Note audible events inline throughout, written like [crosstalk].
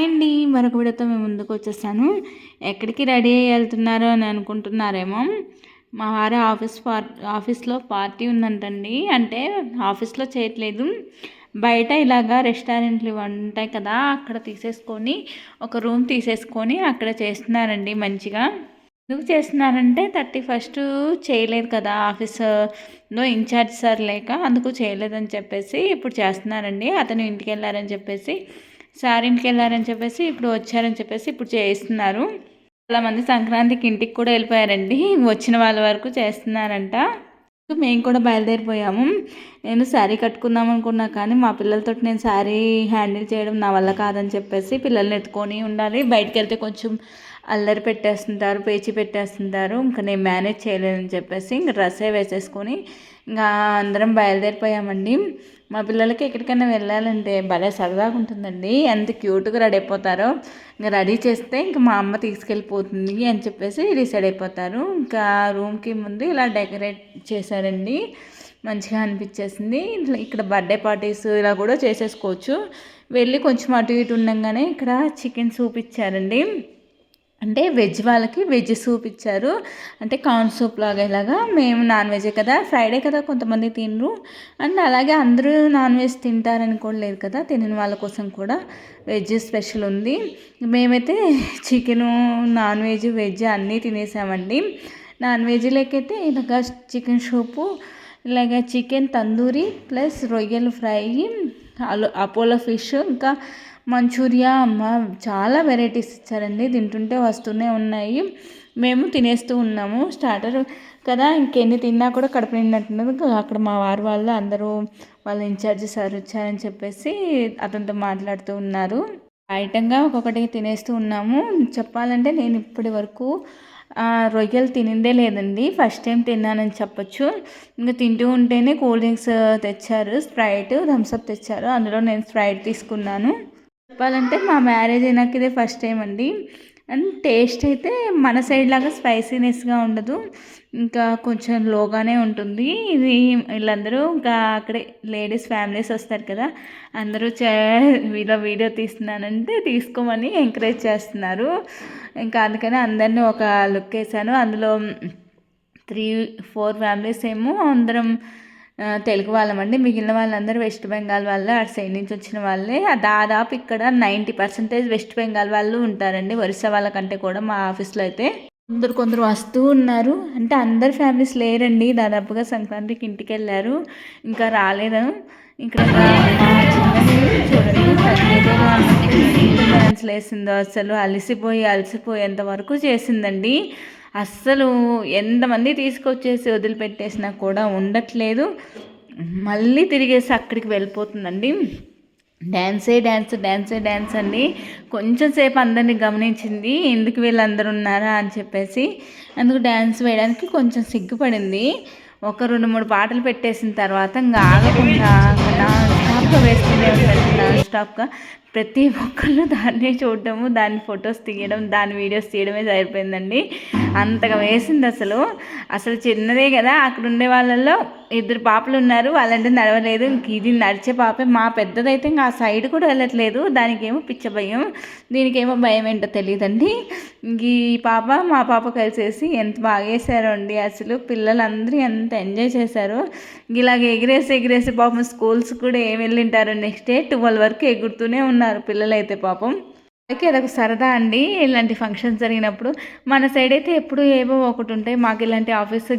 Hi అండి మరొక విడత మేము ముందుకు వచ్చేసాను. ఎక్కడికి రెడీ అయ్యి వెళ్తున్నారో అని అనుకుంటున్నారేమో? మా వారి ఆఫీస్ పార్ ఆఫీస్లో పార్టీ ఉందంటండి. అంటే ఆఫీస్లో చేయట్లేదు. బయట ఇలాగా రెస్టారెంట్లు ఇవి ఉంటాయి కదా అక్కడ తీసేసుకొని ఒక రూమ్ తీసేసుకొని అక్కడ చేస్తున్నారండి మంచిగా. ఎందుకు చేస్తున్నారంటే థర్టీ ఫస్ట్ చేయలేదు కదా ఆఫీస్లో ఇన్ఛార్జ్ సార్ లేక అందుకు చేయలేదని చెప్పేసి ఇప్పుడు చేస్తున్నారండి. అతను ఇంటికి వెళ్ళారని చెప్పేసి సార్ వెళ్ళారని చెప్పేసి ఇప్పుడు వచ్చారని చెప్పేసి ఇప్పుడు చేయిస్తున్నారు. చాలామంది సంక్రాంతికి ఇంటికి కూడా వెళ్ళిపోయారండి. వచ్చిన వాళ్ళ వరకు చేస్తున్నారంట. మేము కూడా బయలుదేరిపోయాము. నేను శారీ కట్టుకుందాం అనుకున్నా కానీ మా పిల్లలతో నేను శారీ హ్యాండిల్ చేయడం నా వల్ల కాదని చెప్పేసి పిల్లల్ని ఎత్తుకొని ఉండాలి. బయటకు వెళ్తే కొంచెం అల్లరి పెట్టేస్తుంటారు పేచి పెట్టేస్తుంటారు ఇంకా నేను మేనేజ్ చేయలేదని చెప్పేసి ఇంకా డ్రెస్సే వేసేసుకొని ఇంకా అందరం బయలుదేరిపోయామండి. మా పిల్లలకి ఎక్కడికైనా వెళ్ళాలంటే భలే సరదాగా ఉంటుందండి. ఎంత క్యూట్గా రెడీ అయిపోతారో. ఇంకా రెడీ చేస్తే ఇంకా మా అమ్మ తీసుకెళ్ళిపోతుంది అని చెప్పేసి డిసైడ్ అయిపోతారు. ఇంకా రూమ్కి ముందు ఇలా డెకరేట్ చేశారండి. మంచిగా అనిపించేసింది. ఇక్కడ బర్త్డే పార్టీస్ ఇలా కూడా చేసేసుకోవచ్చు. వెళ్ళి కొంచెం అటు ఇటు ఉండగానే ఇక్కడ చికెన్ సూప్ ఇచ్చారండి. అంటే వెజ్ వాళ్ళకి వెజ్ సూప్ ఇచ్చారు. అంటే కార్న్ సూప్ లాగా ఇలాగా. మేము నాన్ వెజే కదా. ఫ్రైడే కదా కొంతమంది తినరు. అండ్ అలాగే అందరూ నాన్ వెజ్ తింటారని కూడా లేదు కదా. తినని వాళ్ళ కోసం కూడా వెజ్ స్పెషల్ ఉంది. మేమైతే చికెను నాన్ వెజ్ వెజ్ అన్నీ తినేసామండి. నాన్ వెజ్లోకైతే ఇలాగ చికెన్ సూపు ఇలాగ చికెన్ తందూరి ప్లస్ రొయ్యలు ఫ్రై అపోలో ఫిష్ ఇంకా మంచూరియా అమ్మ చాలా వెరైటీస్ ఇచ్చారండి. తింటుంటే వస్తూనే ఉన్నాయి. మేము తినేస్తూ ఉన్నాము. స్టార్టర్ కదా ఇంకెన్ని తిన్నా కూడా కడుపు నిండినట్టున్నది. అక్కడ మా వారు వాళ్ళు అందరూ వాళ్ళ ఇన్ఛార్జి సార్ వచ్చారని చెప్పేసి అతనితో మాట్లాడుతూ ఉన్నారు. ఐటంగా ఒక్కొక్కటి తినేస్తూ ఉన్నాము. చెప్పాలంటే నేను ఇప్పటి వరకు రొయ్యలు తినిందే లేదండి. ఫస్ట్ టైం తిన్నానని చెప్పొచ్చు. ఇంకా తింటూ ఉంటేనే కూల్ డ్రింక్స్ తెచ్చారు. స్ప్రైట్ థమ్స్అప్ తెచ్చారు. అందులో నేను స్ప్రైట్ తీసుకున్నాను. చెప్పాలంటే మా మ్యారేజ్ అయినాక ఇదే ఫస్ట్ టైం అండి. అండ్ టేస్ట్ అయితే మన సైడ్ లాగా స్పైసీనెస్గా ఉండదు. ఇంకా కొంచెం లోగానే ఉంటుంది. ఇది వీళ్ళందరూ ఇంకా అక్కడే లేడీస్ ఫ్యామిలీస్ వస్తారు కదా అందరూ చే వీళ్ళ వీడియో తీస్తున్నానంటే తీసుకోమని ఎంకరేజ్ చేస్తున్నారు. ఇంకా అందుకని అందరినీ ఒక లుక్ వేసాను అందులో త్రీ ఫోర్ ఫ్యామిలీస్ ఏమో అందరం తెలుగు వాళ్ళమండి. మిగిలిన వాళ్ళందరూ వెస్ట్ బెంగాల్ వాళ్ళే అటు సైడ్ నుంచి వచ్చిన వాళ్ళే. దాదాపు ఇక్కడ నైంటీ పర్సెంటేజ్ వెస్ట్ బెంగాల్ వాళ్ళు ఉంటారండి. వరుస వాళ్ళకంటే కూడా మా ఆఫీస్లో అయితే. కొందరు కొందరు వస్తూ ఉన్నారు. అంటే అందరు ఫ్యామిలీస్ లేరండి. దాదాపుగా సంక్రాంతికి ఇంటికి వెళ్ళారు. ఇంకా రాలేదు. ఇక్కడ చూడండి డ్యాన్స్ వేసిందో అసలు అలసిపోయి అలసిపోయేంత వరకు చేసిందండి. అస్సలు ఎంతమంది తీసుకొచ్చేసి వదిలిపెట్టేసినా కూడా ఉండట్లేదు. మళ్ళీ తిరిగేసి అక్కడికి వెళ్ళిపోతుందండి. డ్యాన్సే డ్యాన్స్ డ్యాన్సే డ్యాన్స్ అండి. కొంచెం సేపు అందరిని గమనించింది. ఎందుకు వీళ్ళందరూ ఉన్నారా అని చెప్పేసి అందుకు డ్యాన్స్ వేయడానికి కొంచెం సిగ్గుపడింది. ఒక రెండు మూడు పాటలు పెట్టేసిన తర్వాత ఇంకా ఆగకుండా స్టాప్గా వేస్తూనే నాన్ స్టాప్గా ప్రతి ఒక్కళ్ళు దాన్నే చూడటము దాని ఫొటోస్ తీయడం దాని వీడియోస్ తీయడమే సరిపోయిందండి. అంతగా వేసింది అసలు. అసలు చిన్నదే కదా అక్కడ ఉండే వాళ్ళల్లో ఇద్దరు పాపలు ఉన్నారు. వాళ్ళంటే నడవలేదు. ఇంక ఇది నడిచే పాపే. మా పెద్దదైతే ఇంకా ఆ సైడ్ కూడా వెళ్ళట్లేదు. దానికేమో పిచ్చ భయం. దీనికేమో భయం ఏంటో తెలియదండి ఈ పాప మా పాప కలిసేసి ఎంత బాగా అండి అసలు. పిల్లలందరూ ఎంత ఎంజాయ్ చేశారు. ఇలాగ ఎగిరేసి ఎగిరేసి పాపం స్కూల్స్ కూడా ఏం వెళ్ళింటారు నెక్స్ట్ డే ట్వెల్వ్ వరకు ఎగురుతూనే ఉన్నారు పిల్లలైతే పాపం. అలాగే అదొక సరదా అండి. ఇలాంటి ఫంక్షన్స్ జరిగినప్పుడు మన సైడ్ అయితే ఎప్పుడు ఏవో ఒకటి ఉంటాయి. మాకు ఇలాంటి ఆఫీస్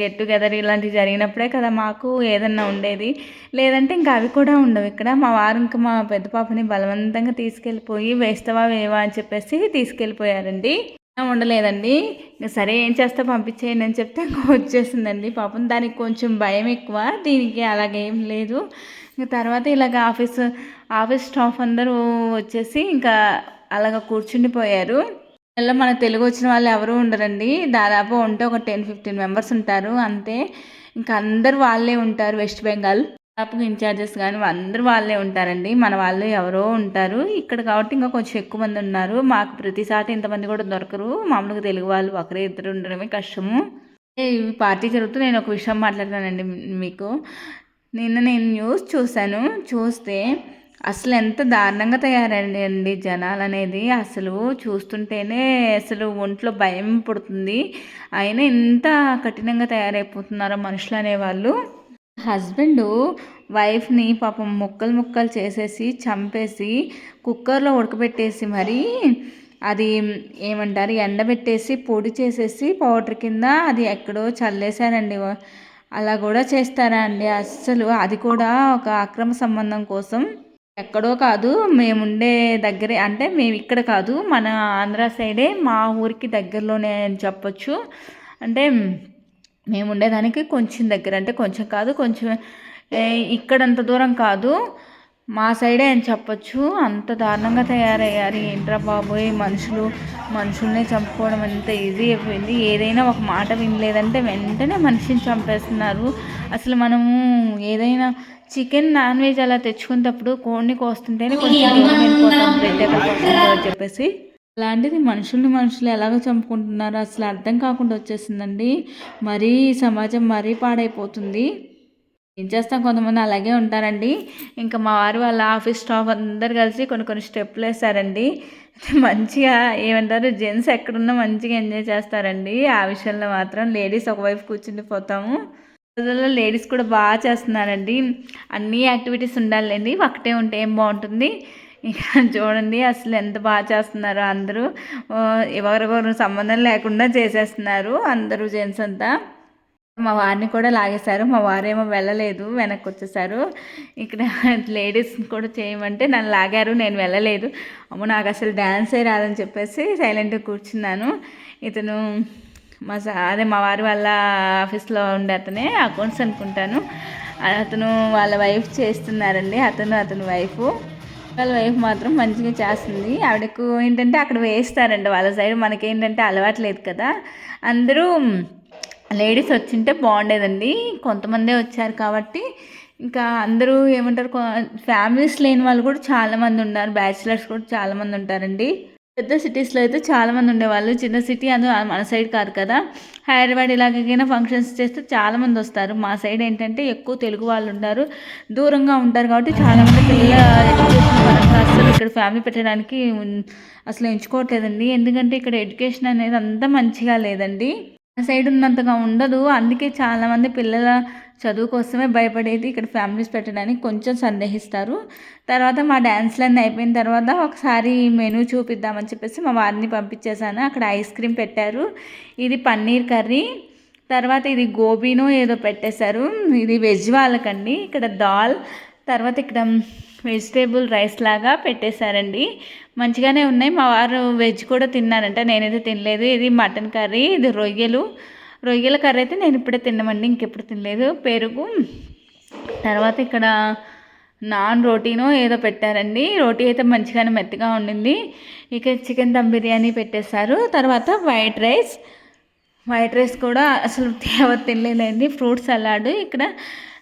గెట్ టుగెదర్ ఇలాంటివి జరిగినప్పుడే కదా మాకు ఏదన్నా ఉండేది. లేదంటే ఇంకా అవి కూడా ఉండవు ఇక్కడ. మా వారు ఇంకా మా పెద్ద పాపని బలవంతంగా తీసుకెళ్ళిపోయి వేస్తావా వేవా? అని చెప్పేసి తీసుకెళ్ళిపోయారండి. ఉండలేదండి సరే ఏం చేస్తా పంపించేయండి అని చెప్తే వచ్చేసిందండి పాపం. దానికి కొంచెం భయం ఎక్కువ. దీనికి అలాగేం లేదు. ఇంకా తర్వాత ఇలాగ ఆఫీస్ ఆఫీస్ స్టాఫ్ అందరూ వచ్చేసి ఇంకా అలాగ కూర్చుండిపోయారు. ఇలా మన తెలుగు వచ్చిన వాళ్ళు ఎవరు ఉండరండి. దాదాపు ఉంటే ఒక టెన్ ఫిఫ్టీన్ మెంబర్స్ ఉంటారు. అంతే. ఇంకా అందరు వాళ్ళే ఉంటారు వెస్ట్ బెంగాల్. దాదాపు ఇన్ఛార్జెస్ కానీ అందరు వాళ్ళే ఉంటారండి. మన వాళ్ళు ఎవరో ఉంటారు. ఇక్కడ కాబట్టి ఇంకా కొంచెం ఎక్కువ మంది ఉన్నారు. మాకు ప్రతిసారి ఇంతమంది కూడా దొరకరు. మామూలుగా తెలుగు వాళ్ళు ఒకరే ఇద్దరు ఉండడమే కష్టము. పార్టీ జరుగుతూ నేను ఒక విషయం మాట్లాడతానండి మీకు. నిన్న నేను న్యూస్ చూశాను. చూస్తే అసలు ఎంత దారుణంగా తయారండి అండి జనాలు అనేది అసలు చూస్తుంటేనే అసలు ఒంట్లో భయం పుడుతుంది. అయినా ఎంత కఠినంగా తయారైపోతున్నారో మనుషులు అనేవాళ్ళు హస్బెండ్ వైఫ్ని పాపం ముక్కలు ముక్కలు చేసేసి చంపేసి కుక్కర్లో ఉడకబెట్టేసి మరి అది ఏమంటారు ఎండబెట్టేసి పొడి చేసేసి పౌడర్ కింద అది ఎక్కడో చల్లేశారండి. అలా కూడా చేస్తారా అండి? అస్సలు అది కూడా ఒక అక్రమ సంబంధం కోసం. ఎక్కడో కాదు మేముండే దగ్గరే అంటే మేము ఇక్కడ కాదు మన ఆంధ్ర సైడే మా ఊరికి దగ్గరలోనే అని చెప్పొచ్చు. అంటే మేము ఉండేదానికి కొంచెం దగ్గర అంటే కొంచెం కాదు కొంచెం ఇక్కడంత దూరం కాదు. మా సైడే అని చెప్పొచ్చు. అంత దారుణంగా తయారయ్యారు. ఏంట్రా బాబోయ్ మనుషులు మనుషుల్ని చంపుకోవడం ఎంత ఈజీ అయిపోయింది. ఏదైనా ఒక మాట వినలేదంటే వెంటనే మనిషిని చంపేస్తున్నారు. అసలు మనము ఏదైనా చికెన్ నాన్ వెజ్ అలా తెచ్చుకునేటప్పుడు కోడిని కోస్తుంటేనే కొంచెం చెప్పేసి. అలాంటిది మనుషుల్ని మనుషులు ఎలాగో చంపుకుంటున్నారో అసలు అర్థం కాకుండా వచ్చేసిందండి. మరీ సమాజం మరీ పాడైపోతుంది. ఏం చేస్తాం? కొంతమంది అలాగే ఉంటారండి. ఇంకా మా వారు వాళ్ళ ఆఫీస్ స్టాఫ్ అందరు కలిసి కొన్ని కొన్ని స్టెప్లు వేస్తారండి మంచిగా ఏమంటారు? జెంట్స్ ఎక్కడున్నా మంచిగా ఎంజాయ్ చేస్తారండి. ఆ విషయంలో మాత్రం లేడీస్ ఒకవైపు కూర్చుండి పోతాము. రోజుల్లో లేడీస్ కూడా బాగా చేస్తున్నారండి. అన్ని యాక్టివిటీస్ ఉండాలండి. ఒకటే ఉంటే ఏం బాగుంటుంది? ఇంకా చూడండి అసలు ఎంత బాగా చేస్తున్నారు అందరూ. ఎవరికొకరు సంబంధం లేకుండా చేసేస్తున్నారు అందరూ జెంట్స్ అంతా. మా వారిని కూడా లాగేశారు. మా వారేమో వెళ్ళలేదు వెనక్కి వచ్చేసారు ఇక్కడ [laughs] లేడీస్ కూడా చేయమంటే నన్ను లాగారు నేను వెళ్ళలేదు. అమ్మో నాకు అసలు డ్యాన్సే రాదని చెప్పేసి సైలెంట్గా కూర్చున్నాను. ఇతను మా అదే మా వారి వాళ్ళ ఆఫీస్లో ఉండే అతనే అకౌంట్స్ అనుకుంటాను. అతను వాళ్ళ వైఫ్ చేస్తున్నారండి. అతను అతని వైఫ్. వాళ్ళ వైఫ్ మాత్రం మంచిగా చేస్తుంది. ఆవిడకు ఏంటంటే అక్కడ వేస్తారండి. వాళ్ళ సైడ్ మనకేంటంటే అలవాట్లేదు కదా. అందరూ లేడీస్ వచ్చింటే బాగుండేదండి. కొంతమందే వచ్చారు కాబట్టి. ఇంకా అందరూ ఏమంటారు ఫ్యామిలీస్ లేని వాళ్ళు కూడా చాలామంది ఉన్నారు. బ్యాచిలర్స్ కూడా చాలామంది ఉంటారండి. పెద్ద సిటీస్లో అయితే చాలామంది ఉండేవాళ్ళు. చిన్న సిటీ అది మన సైడ్ కాదు కదా. హైదరాబాద్ ఇలాగైనా ఫంక్షన్స్ చేస్తే చాలామంది వస్తారు. మా సైడ్ ఏంటంటే ఎక్కువ తెలుగు వాళ్ళు ఉంటారు దూరంగా ఉంటారు కాబట్టి చాలామంది పిల్లల ఎడ్యుకేషన్ పరంగా అసలు ఇక్కడ ఫ్యామిలీ పెట్టడానికి అసలు ఎంచుకోవట్లేదండి. ఎందుకంటే ఇక్కడ ఎడ్యుకేషన్ అనేది అంత మంచిగా లేదండి. సైడ్ ఉన్నంతగా ఉండదు. అందుకే చాలామంది పిల్లల చదువు కోసమే భయపడేది ఇక్కడ ఫ్యామిలీస్ పెట్టడానికి కొంచెం సందేహిస్తారు. తర్వాత మా డ్యాన్స్లన్నీ అయిపోయిన తర్వాత ఒకసారి మెనూ చూపిద్దామని చెప్పేసి మా వారిని పంపించేశాను. అక్కడ ఐస్ క్రీమ్ పెట్టారు. ఇది పన్నీర్ కర్రీ. తర్వాత ఇది గోబీనో ఏదో పెట్టేశారు. ఇది వెజ్ వాళ్ళకండి. ఇక్కడ దాల్. తర్వాత ఇక్కడ వెజిటేబుల్ రైస్ లాగా పెట్టేశారండి. మంచిగానే ఉన్నాయి. మా వారు వెజ్ కూడా తిన్నారంట. నేనైతే తినలేదు. ఇది మటన్ కర్రీ ఇది రొయ్యలు. రొయ్యల కర్రీ అయితే నేను ఇప్పుడే తిన్నామండి ఇంకెప్పుడు తినలేదు. పెరుగు. తర్వాత ఇక్కడ నాన్ రోటీనో ఏదో పెట్టారండి. రోటీ అయితే మంచిగానే మెత్తగా ఉండింది. ఇక చికెన్ దమ్ బిర్యానీ పెట్టేశారు. తర్వాత వైట్ రైస్. వైట్ రైస్ కూడా అసలు ఎవరు తినలేదండి. Fruit salad. ఇక్కడ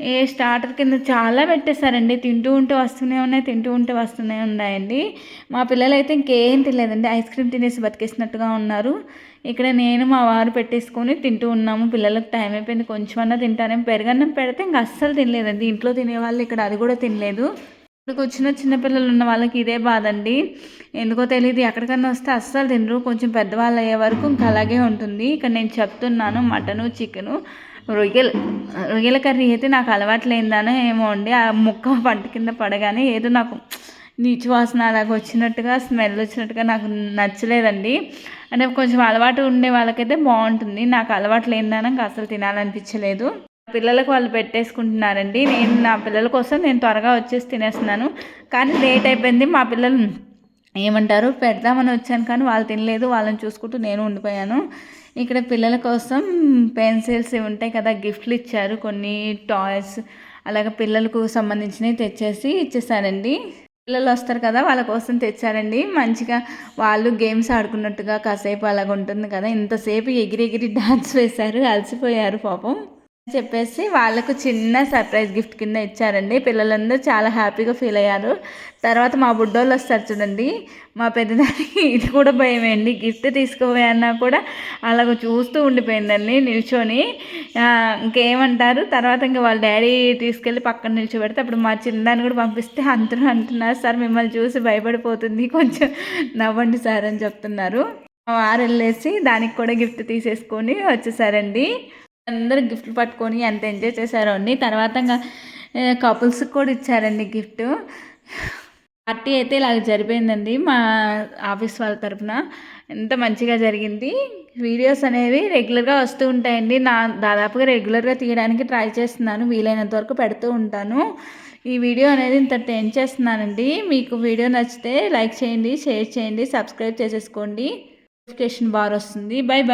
ఏ స్టార్టర్ కింద చాలా పెట్టేశారండి. తింటూ ఉంటే వస్తూనే ఉన్నాయి తింటూ ఉంటే వస్తూనే ఉన్నాయండి. మా పిల్లలు అయితే ఇంకేం తినలేదండి. ఐస్ క్రీమ్ తినేసి బతికేసినట్టుగా ఉన్నారు. ఇక్కడ నేను మా వారు పెట్టేసుకొని తింటూ ఉన్నాము. పిల్లలకు టైం అయిపోయింది. కొంచెం అన్నా తింటానేమో పెరగన్నం పెడితే ఇంకా అస్సలు తినలేదండి. ఇంట్లో తినేవాళ్ళు ఇక్కడ అది కూడా తినలేదు. ఇక్కడికి వచ్చిన చిన్నపిల్లలు ఉన్న వాళ్ళకి ఇదే బాధ అండి. ఎందుకో తెలియదు ఎక్కడికన్నా వస్తే అస్సలు తినరు. కొంచెం పెద్దవాళ్ళు అయ్యే వరకు ఇంకా అలాగే ఉంటుంది. ఇక్కడ నేను చెప్తున్నాను. మటను చికెను రొయ్యలు రొయ్యల కర్రీ అయితే నాకు అలవాటు లేదానో ఏమో అండి. ఆ ముక్క పంట కింద పడగానే ఏదో నాకు నీచు వాసన అలాగ వచ్చినట్టుగా స్మెల్ వచ్చినట్టుగా నాకు నచ్చలేదండి. అంటే కొంచెం అలవాటు ఉండే వాళ్ళకైతే బాగుంటుంది. నాకు అలవాటు లేదని నాకు అసలు తినాలనిపించలేదు. పిల్లలకు వాళ్ళు పెట్టేసుకుంటున్నారండి. నేను నా పిల్లల కోసం నేను త్వరగా వచ్చేసి తినేస్తున్నాను. కానీ లేట్ అయిపోయింది. మా పిల్లలు ఏమంటారు? పెడదామని వచ్చాను కానీ వాళ్ళు తినలేదు. వాళ్ళని చూసుకుంటూ నేను ఉండిపోయాను. ఇక్కడ పిల్లల కోసం పెన్సిల్స్ ఉంటాయి కదా గిఫ్ట్లు ఇచ్చారు. కొన్ని టాయ్స్ అలాగే పిల్లలకు సంబంధించినవి తెచ్చేసి ఇచ్చేసారండి. పిల్లలు వస్తారు కదా వాళ్ళ కోసం తెచ్చారండి. మంచిగా వాళ్ళు గేమ్స్ ఆడుకున్నట్టుగా కాసేపు అలాగ ఉంటుంది కదా. ఇంతసేపు ఎగిరి ఎగిరి డాన్స్ వేశారు అలసిపోయారు పాపం. చెప్పేసి వాళ్ళకు చిన్న సర్ప్రైజ్ గిఫ్ట్ కింద ఇచ్చారండి. పిల్లలందరూ చాలా హ్యాపీగా ఫీల్ అయ్యారు. తర్వాత మా బుడ్డోళ్ళు వస్తారు చూడండి. మా పెద్దదానికి [laughs] ఇది కూడా భయమేండి. గిఫ్ట్ తీసుకోపోయన్నా కూడా అలాగ చూస్తూ ఉండిపోయిందండి నిల్చొని. ఇంకేమంటారు? తర్వాత ఇంకా వాళ్ళ డాడీ తీసుకెళ్ళి పక్కన నిల్చోబెడితే అప్పుడు మా చిన్నదాన్ని కూడా పంపిస్తే అందరూ అంటున్నారు సార్ మిమ్మల్ని చూసి భయపడిపోతుంది. కొంచెం నవ్వండి సార్ అని చెప్తున్నారు. వారు వెళ్ళేసి దానికి కూడా గిఫ్ట్ తీసేసుకొని వచ్చేసారండి. అందరు గిఫ్ట్లు పట్టుకొని ఎంత ఎంజాయ్ చేశారో అండి తర్వాత ఇంకా కపుల్స్కి కూడా ఇచ్చారండి గిఫ్ట్. పార్టీ అయితే ఇలా జరిపోయిందండి మా ఆఫీస్ వాళ్ళ తరఫున ఎంత మంచిగా జరిగింది. వీడియోస్ అనేవి రెగ్యులర్గా వస్తూ ఉంటాయండి. నా దాదాపుగా రెగ్యులర్గా తీయడానికి ట్రై చేస్తున్నాను. వీలైనంత వరకు పెడుతూ ఉంటాను. ఈ వీడియో అనేది ఇంత టెన్ చేస్తున్నానండి. మీకు వీడియో నచ్చితే లైక్ చేయండి షేర్ చేయండి సబ్స్క్రైబ్ చేసేసుకోండి. నోటిఫికేషన్ బార్ వస్తుంది. Bye bye.